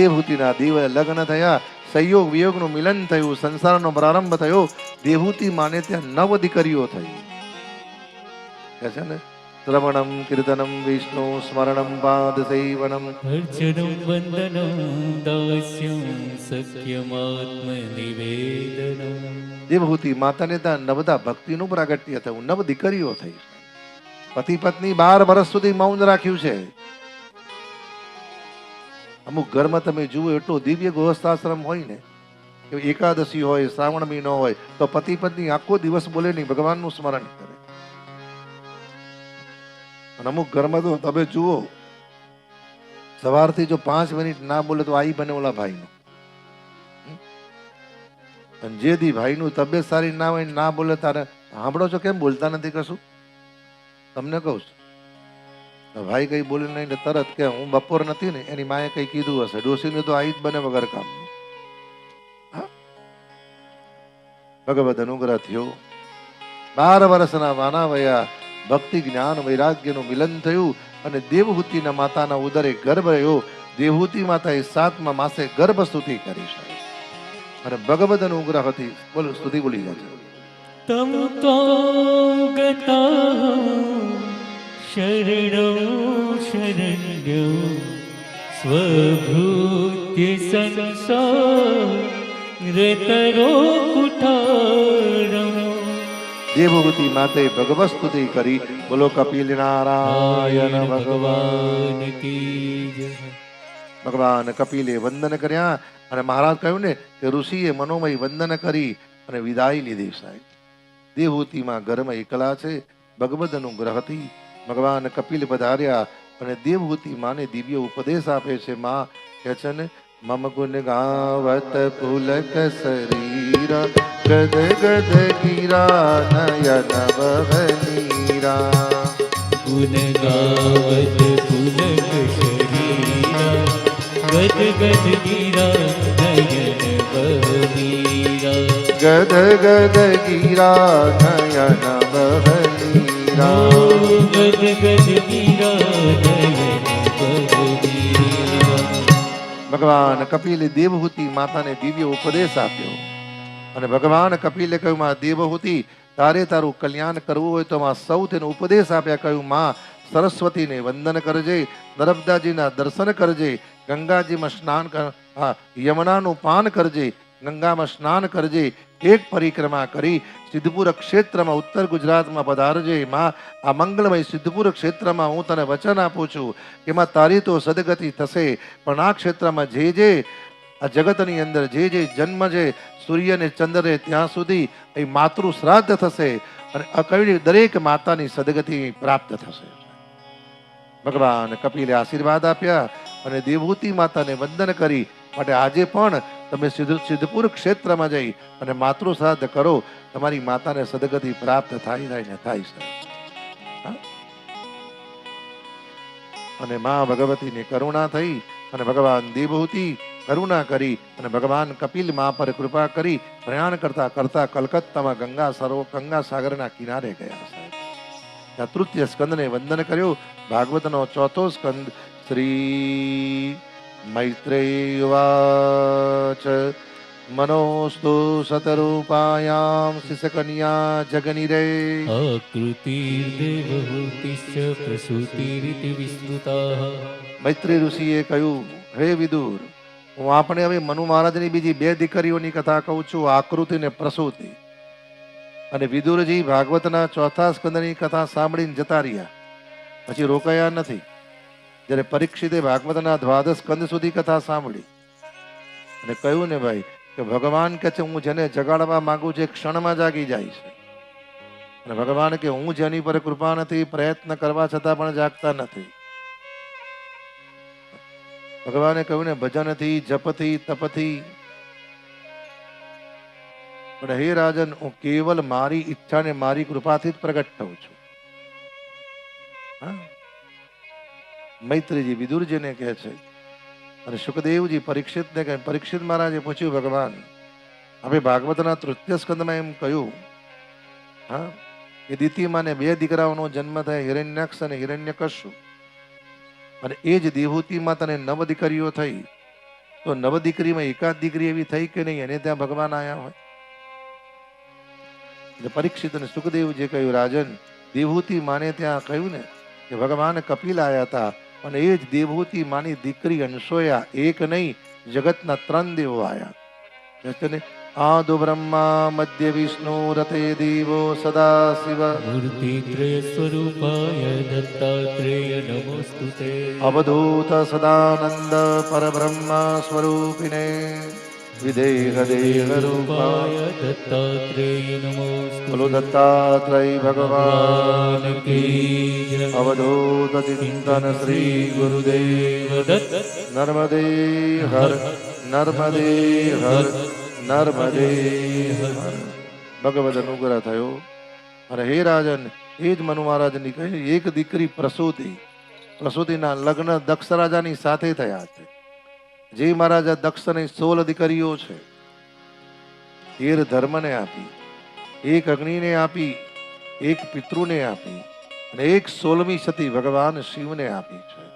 દેવહૂતિના દિવસે લગ્ન થયા સંયોગ વિયોગનું મિલન થયું સંસારનો પ્રારંભ થયો દેવહૂતિ માને ત્યાં નવ દીકરીઓ થઈ. કહે છે ને? શ્રવણમ કીર્તનમ વિષ્ણુ સ્મરણમ પાદ સેવનમ. અર્ચનમ વંદનમ દાસ્યમ સત્યમાત્મ નિવેદનમ દેવહૂતિ માતાને ત્યાં નવદા ભક્તિનું પ્રાગટ્ય થયું નવ દીકરીઓ થઈ. પતિ પત્ની બાર વર્ષ સુધી મૌન રાખ્યું છે. અમુક ઘરમાં તમે જુઓ, એટલો દિવ્ય ગૃહસ્થાશ્રમ હોય ને, કે એકાદશી હોય શ્રાવણ મહિનો હોય, તો પતિ પત્ની આખો દિવસ બોલે નહીં, ભગવાનનું સ્મરણ કરે. અને અમુક ઘરમાં તો તમે જુઓ, સવારથી જો પાંચ મિનિટ ના બોલે તો આઈ બને ઓલા ભાઈનું. અને જે દી ભાઈનું તબિયત સારી ના હોય ના બોલે, તારે સાંભળો છો, કેમ બોલતા નથી કશું? તમને કહું છું. ભાઈ કંઈ બોલી નહીં તરત કે હું બપોર નથી ને, એની માએ કંઈ કીધું હશે? ડોસીને તો આવી જ બને વગર કામ. ભગવદ અનુગ્રહ થયો. બાર વર્ષના વાના વયા ભક્તિ જ્ઞાન વૈરાગ્યનું મિલન થયું અને દેવહૂતિના માતાના ઉદરે ગર્ભ રહ્યો. દેવહૂતિ માતાએ સાતમા માસે ગર્ભ સ્તુતિ કરી છે. અને ભગવદ અનુગ્રહ હતી. બોલો, સ્તુતિ બોલી ગયા છે તમ તો ગતા शरणं शरण्यं स्वभूत्य संसारतरो कुठारम् દેવહૂતિ માતે ભગવત સ્તુતિ કરી બોલો કપિલ નારાયણ ભગવાન ભગવાન કી જય ભગવાન કપિલે વંદન કર્યા અને મહારાજ કહ્યું ને કે ઋષિએ મનોમય વંદન કરી અને વિદાય લીધી સાહેબ દેવહૂતિમાં ઘરમાં એકલા છે ભગવદ અનુગ્રહથી ભગવાન કપિલ પધાર્યા અને દેવહૂતિ માને દિવ્ય ઉપદેશ આપે છે. માં કહે છે ને મમ ગુણ ગાવત પુલક શરીર ગદ ગદ ગીરા નયન વહનીરા ગુણ ગાવત પુલક શરીરા ગદ ગદ ગીરા ગદ ગદ ગીરા નયન બહનીરા ભગવાન કપિલે દેવહૂતિ માતાને દિવ્ય ઉપદેશ આપ્યો. અને ભગવાન કપિલે કહ્યું, માં દેવહૂતિ, તારે તારું કલ્યાણ કરવું હોય તો માં સૌ તેનો ઉપદેશ આપ્યા. કહ્યું, માં, સરસ્વતીને વંદન કરજે નર્મદાજીના દર્શન કરજે, ગંગાજીમાં સ્નાન કર હા, યમુનાનું પાન કરજે, ગંગામાં સ્નાન કરજે એક પરિક્રમા કરી સિદ્ધપુર ક્ષેત્રમાં, ઉત્તર ગુજરાતમાં પધારજે માં. આ મંગળમય સિદ્ધપુર ક્ષેત્રમાં હું તને વચન આપું છું કે માં, તારી તો સદગતિ થશે. પણ આ ક્ષેત્રમાં જે જે આ જગતની અંદર જે જે જન્મ છે, સૂર્ય ને ચંદ્ર ત્યાં સુધી એ માતૃ શ્રાદ્ધ થશે અને અકળી દરેક માતાની સદગતિ પ્રાપ્ત થશે. ભગવાન કપિલે આશીર્વાદ આપ્યા અને દેવહૂતિ માતાને વંદન કરી. માટે આજે પણ તમે સિદ્ધ સિદ્ધપુર ક્ષેત્રમાં જઈ અને માતૃ શ્રાદ્ધ કરો, તમારી માતાને સદગતિ પ્રાપ્ત થાય થાય ને થાય અને મા ભગવતીની કરુણા થઈ અને ભગવાન દેવહૂતિ કરુણા કરી અને ભગવાન કપિલ મા પર કૃપા કરી પ્રયાણ કરતા કરતા કલકત્તામાં ગંગા સરો ગંગા સાગરના કિનારે ગયા સાહેબ ત્યાં તૃતીય સ્કંદને વંદન કર્યું. ભાગવતનો ચોથો સ્કંદ શ્રી મૈત્રેયવાચ मनोस्तु सतरूपायां शिशकन्या जगनिरे। આકૃતિર્દેવહૂતિશ્ચ પ્રસૂતિરિતિ વિસ્તૃતાઃ મૈત્રી ઋષિએ કહ્યું હે વિદુર હું આપણે હવે મનુ મહારાજની બીજી બે દીકરીઓની કથા કહું છું આકૃતિ ને પ્રસૂતિ. અને વિદુરજી ભાગવતના ચોથા સ્કંદની કથા સાંભળીને જતા રહ્યા. પછી રોકાયા નથી. જ્યારે પરીક્ષિતે ભાગવતના દ્વાદશ કંદ સુધી કથા સાંભળી. અને કહ્યું ને ભાઈ, કે ભગવાન કે છે, હું જેને જગાડવા માંગુ છું, એ ક્ષણમાં જાગી જાય છે. અને ભગવાન કે, હું જેની પર કૃપા નથી, પ્રયત્ન કરવા છતાં પણ જાગતા નથી. ભગવાને કહ્યું ને, ભજનથી, જપથી, તપથી. પણ હે રાજન, હું કેવલ મારી ઈચ્છા ને મારી કૃપાથી જ પ્રગટ થઉં છું. હા? મૈત્રીજી વિદુરજીને કહે છે, અને સુખદેવજી પરીક્ષિતને કહે, પરીક્ષિત મહારાજે પૂછ્યું, ભગવાન હવે ભાગવતના તૃતીય સ્કંદમાં એમ કહ્યું, હા એ દીતિમાને બે દીકરાઓનો જન્મ થાય હિરણ્યાક્ષ અને હિરણ્યકશુ અને એ જ દેહૂતિમાં તને નવ દીકરીઓ થઈ. તો નવ દીકરીમાં એકાદ દીકરી એવી થઈ કે નહીં? એને ત્યાં ભગવાન આવ્યા હોય. એટલે પરીક્ષિત અને સુખદેવ જે કહ્યું, રાજન દેવહૂતિ માને ત્યાં કહ્યું ને કે ભગવાન કપિલ આવ્યા હતા અને એ જ દેવહૂતિ માની દીકરી અંશોયા એક નહીં જગતના ત્રણ દેવો આયા. છે ને આદુ બ્રહ્મા મધ્ય વિષ્ણુ રતે દેવો સદા શિવ. મૂર્તિત્રય સ્વરૂપાય દત્તાત્રેય નમોસ્તુતે. અવધૂત સદાનંદ પરબ્રહ્મ સ્વરૂપિણે. વિદેહ દેહ રૂપા રૂપાય દત્તાત્રેય નમોસ્તુ બોલો દત્તાત્રેય ભગવાન કી. અવધૂત ચિંતન શ્રી ગુરુદેવ દત્ત નર્મદે હર નર્મદે હર નર્મદે હર ભગવદ અનુગ્રહ થયો। અને હે રાજન એ જ મનુ મહારાજની કહે એક દીકરી પ્રસૂતિ પ્રસૂતિના લગ્ન દક્ષ રાજાની સાથે થયા છે. જે મહારાજા દક્ષની સોળ દીકરીઓ છે, તેર ધર્મને આપી, એક અગ્નિને આપી, એક પિતૃને આપી અને એક સોળમી સતી ભગવાન શિવને આપી છે.